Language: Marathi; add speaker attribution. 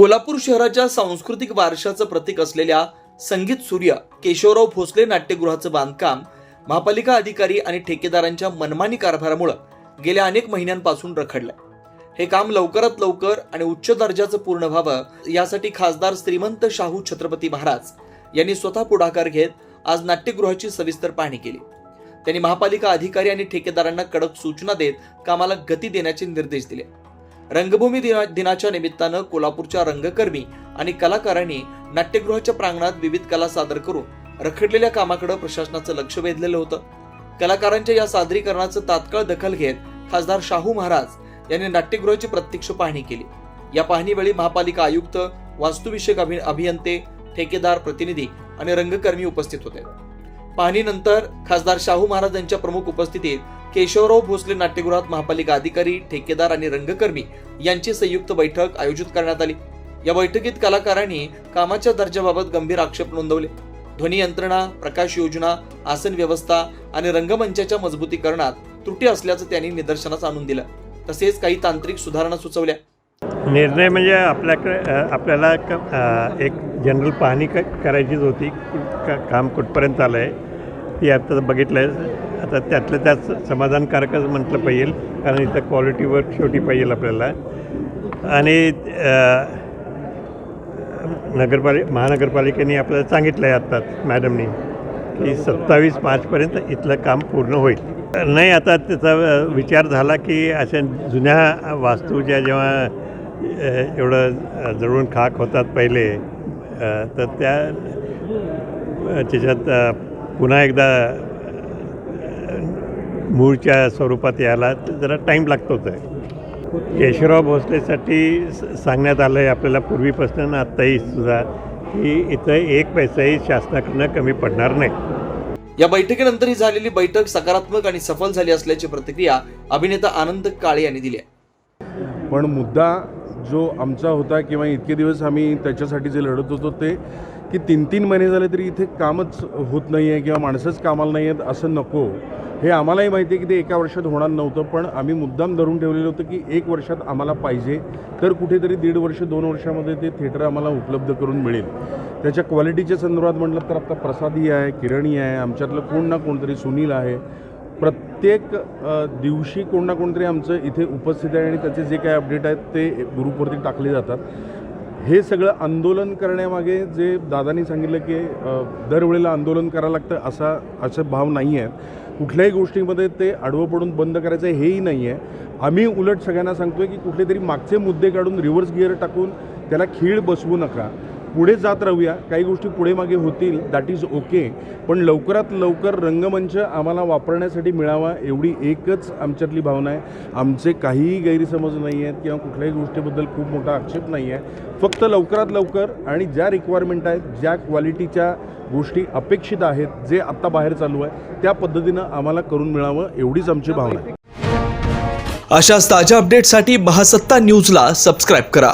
Speaker 1: कोल्हापूर शहराच्या सांस्कृतिक वारशाचं प्रतीक असलेल्या संगीत सूर्य केशवराव भोसले नाट्यगृहाचं बांधकाम महापालिका अधिकारी आणि ठेकेदारांच्या मनमानी कारभारामुळे गेल्या अनेक महिन्यांपासून रखडलंय. हे काम लवकरात लवकर आणि उच्च दर्जाचं पूर्ण व्हावं यासाठी खासदार श्रीमंत शाहू छत्रपती महाराज यांनी स्वतः पुढाकार घेत आज नाट्यगृहाची सविस्तर पाहणी केली. त्यांनी महापालिका अधिकारी आणि ठेकेदारांना कडक सूचना देत कामाला गती देण्याचे निर्देश दिले. रंगभूमी दिना दिनाच्या निमित्तानं कोल्हापूरच्या रंगकर्मी आणि कलाकारांनी नाट्यगृहाच्या प्रांगणात विविध कला सादर करून रखडलेल्या कामाकडे प्रशासनाचं लक्ष वेधलेलं होतं. कलाकारांच्या या सादरीकरणाचं तात्काळ दखल घेत खासदार शाहू महाराज यांनी नाट्यगृहाची प्रत्यक्ष पाहणी केली. या पाहणीवेळी महापालिका आयुक्त वास्तुविषयक अभि अभियंते ठेकेदार प्रतिनिधी आणि रंगकर्मी उपस्थित होते. पाहणीनंतर खासदार शाहू महाराज यांच्या प्रमुख उपस्थितीत केशवराव भोसले नाट्यगृहात महापालिका अधिकारी ठेकेदार आणि रंगकर्मी यांची संयुक्त बैठक आयोजित करण्यात आली. या बैठकीत कलाकारांनी कामाच्या दर्जाबाबत गंभीर आक्षेप नोंदवले. ध्वनी यंत्रणा प्रकाश योजना आसन व्यवस्था आणि रंगमंचाच्या मजबूतीकरणात त्रुटी असल्याचं त्यांनी निदर्शनास आणून दिलं. तसेच काही तांत्रिक सुधारणा सुचवल्या.
Speaker 2: निर्णय म्हणजे आपल्याकडे आपल्याला एक जनरल पाहणी करायचीच होती. काम कुठपर्यंत आलं आहे ती आता बघितलं आहे आता त्यातलं त्यात समाधानकारकच म्हटलं पाहिजे कारण इथं क्वालिटीवर शेवटी पाहिजे आपल्याला. आणि अ, नगरपालि महानगरपालिकेने आपल्याला सांगितलं आहे आत्ताच मॅडमनी की सत्तावीस मार्चपर्यंत इथलं काम पूर्ण होईल. नाही आता त्याचा विचार झाला की अशा जुन्या वास्तू ज्या जेव्हा एवढं जळून खाक होतात पहिले तर त्या त्याच्यात पुन्हा एकदा मूळच्या स्वरूपात यायला जरा टाईम लागतोच आहे. केशवराव भोसलेसाठी स- सांगण्यात आलं आहे आपल्याला पूर्वीपासून आत्ताही सुद्धा की इथं एक पैसाही शासनाकडनं कमी पडणार नाही.
Speaker 1: या बैठकीनंतर ही झालेली बैठक सकारात्मक आणि सफल झाली असल्याची प्रतिक्रिया अभिनेता आनंद काळे यांनी दिली आहे.
Speaker 3: पण मुद्दा जो आमचा होता किंवा इतके दिवस आम्ही त्याच्यासाठी जे लढत होतो ते की तीन तीन महिने झाले तरी इथे कामच होत नाही आहे किंवा माणसंच कामाला नाही आहेत असं नको. हे आम्हालाही माहिती आहे की ते एका वर्षात होणार नव्हतं पण आम्ही मुद्दाम धरून ठेवलेलं होतं की एक वर्षात आम्हाला पाहिजे. तर कुठेतरी दीड वर्ष दोन वर्षामध्ये ते थिएटर आम्हाला उपलब्ध करून मिळेल. त्याच्या क्वालिटीच्या संदर्भात म्हटलं तर आता प्रसादी आहे किरणी आहे आमच्यातलं कोण ना कोणतरी सुनील आहे. प्रत्येक दिवशी कोण ना कोणतरी आमचं इथे उपस्थित आहे आणि त्याचे जे काही अपडेट आहेत ते ग्रुपवरती टाकले जातात. हे सगळं आंदोलन करण्यामागे जे दादानी सांगितलं की दरवेळेला आंदोलन करावं लागतं असा असे भाव नाही आहेत. कुठल्याही गोष्टीमध्ये ते आडवं पडून बंद करायचं हेही नाही आहे. आम्ही उलट सगळ्यांना सांगतोय की कुठले तरी मागचे मुद्दे काढून रिव्हर्स गिअर टाकून त्याला खीळ बसवू नका. पुढे जात राहूया. काही गोष्टी पुढे मागे होतील दॅट इज ओके पण लवकरात लवकर रंगमंच आम्हाला वापरण्यासाठी मिळावा एवढी एकच आमच्यातली भावना आहे. आमचे काहीही गैरसमज नाही आहेत किंवा कुठल्याही गोष्टीबद्दल खूप मोठा आक्षेप नाही आहे. फक्त लवकरात लवकर आणि ज्या रिक्वायरमेंट आहेत ज्या क्वालिटीच्या गोष्टी अपेक्षित आहेत जे आत्ता बाहेर चालू आहे त्या पद्धतीनं आम्हाला करून मिळावं एवढीच आमची भावना आहे.
Speaker 1: अशाच ताज्या अपडेटसाठी महासत्ता न्यूजला सबस्क्राईब करा.